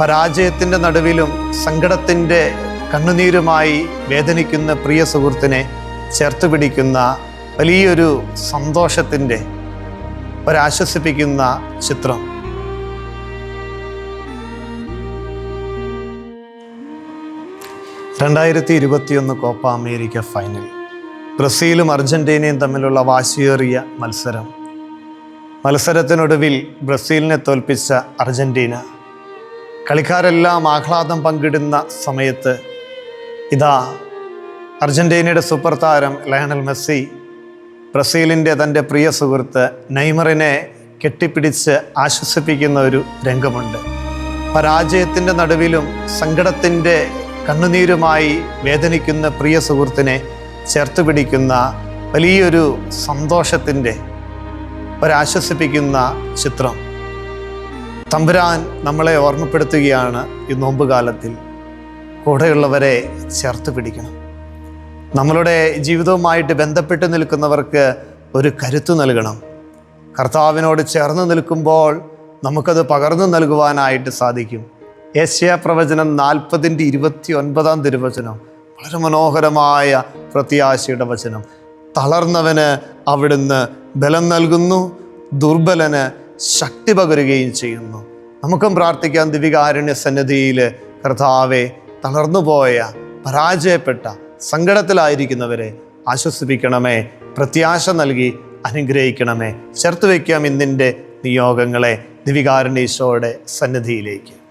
പരാജയത്തിന്റെ നടുവിലും സങ്കടത്തിന്റെ കണ്ണുനീരുമായി വേദനിക്കുന്ന പ്രിയ സുഹൃത്തിനെ ചേർത്ത് പിടിക്കുന്ന വലിയൊരു സന്തോഷത്തിന്റെ ഒരാശ്വസിപ്പിക്കുന്ന ചിത്രം. രണ്ടായിരത്തി ഇരുപത്തിയൊന്ന് കോപ്പ അമേരിക്ക ഫൈനൽ. ബ്രസീലും അർജന്റീനയും തമ്മിലുള്ള വാശിയേറിയ മത്സരം. മത്സരത്തിനൊടുവിൽ ബ്രസീലിനെ തോൽപ്പിച്ച അർജന്റീന കളിക്കാരെല്ലാം ആഹ്ലാദം പങ്കിടുന്ന സമയത്ത് ഇതാ അർജന്റീനയുടെ സൂപ്പർ താരം ലയണൽ മെസ്സി ബ്രസീലിന്റെ തന്റെ പ്രിയ സുഹൃത്ത് നെയ്മറിനെ കെട്ടിപ്പിടിച്ച് ആശ്വസിപ്പിക്കുന്ന ഒരു രംഗമുണ്ട്. പരാജയത്തിന്റെ നടുവിലും സങ്കടത്തിന്റെ കണ്ണുനീരുമായി വേദനിക്കുന്ന പ്രിയ സുഹൃത്തിനെ ചേർത്ത് പിടിക്കുന്ന വലിയൊരു സന്തോഷത്തിന്റെ ഒരാശ്വസിപ്പിക്കുന്ന ചിത്രം. തമ്പുരാൻ നമ്മളെ ഓർമ്മപ്പെടുത്തുകയാണ് ഈ നോമ്പുകാലത്തിൽ. കൂടെയുള്ളവരെ ചേർത്ത് പിടിക്കണം. നമ്മളുടെ ജീവിതവുമായിട്ട് ബന്ധപ്പെട്ട് നിൽക്കുന്നവർക്ക് ഒരു കരുത്ത് നൽകണം. കർത്താവിനോട് ചേർന്ന് നിൽക്കുമ്പോൾ നമുക്കത് പകർന്നു നൽകുവാനായിട്ട് സാധിക്കും. ഏഷ്യ പ്രവചനം നാൽപ്പതിന്റെ ഇരുപത്തി ഒൻപതാം തിരുവചനം. വളരെ മനോഹരമായ പ്രത്യാശയുടെ വചനം. തളർന്നവന് അവിടുന്ന് ബലം നൽകുന്നു ദുർബലന് ശക്തി പകരുകയും ചെയ്യുന്നു. നമുക്കും പ്രാർത്ഥിക്കാം ദിവികാരുണ്യ സന്നിധിയിൽ കർത്താവെ തളർന്നുപോയ പരാജയപ്പെട്ട സങ്കടത്തിലായിരിക്കുന്നവരെ ആശ്വസിപ്പിക്കണമേ പ്രത്യാശ നൽകി അനുഗ്രഹിക്കണമേ. ചേർത്ത് വയ്ക്കാം ഇന്നിന്റെ നിയോഗങ്ങളെ ദിവികാരുണ്യ ഈശോയുടെ സന്നിധിയിലേക്ക്.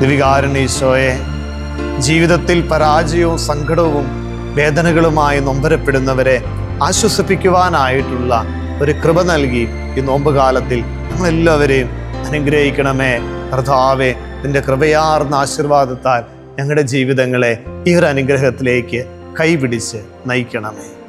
ദിവികാരുണീശോയെ ജീവിതത്തിൽ പരാജയവും സങ്കടവും വേദനകളുമായി നൊമ്പരപ്പെടുന്നവരെ ആശ്വസിപ്പിക്കുവാനായിട്ടുള്ള ഒരു കൃപ നൽകി ഈ നോമ്പുകാലത്തിൽ നമ്മളെല്ലാവരെയും അനുഗ്രഹിക്കണമേ. കർത്താവെ നിന്റെ കൃപയാർന്ന ആശീർവാദത്താൽ ഞങ്ങളുടെ ജീവിതങ്ങളെ ഈ ഒരു അനുഗ്രഹത്തിലേക്ക് കൈപിടിച്ച് നയിക്കണമേ.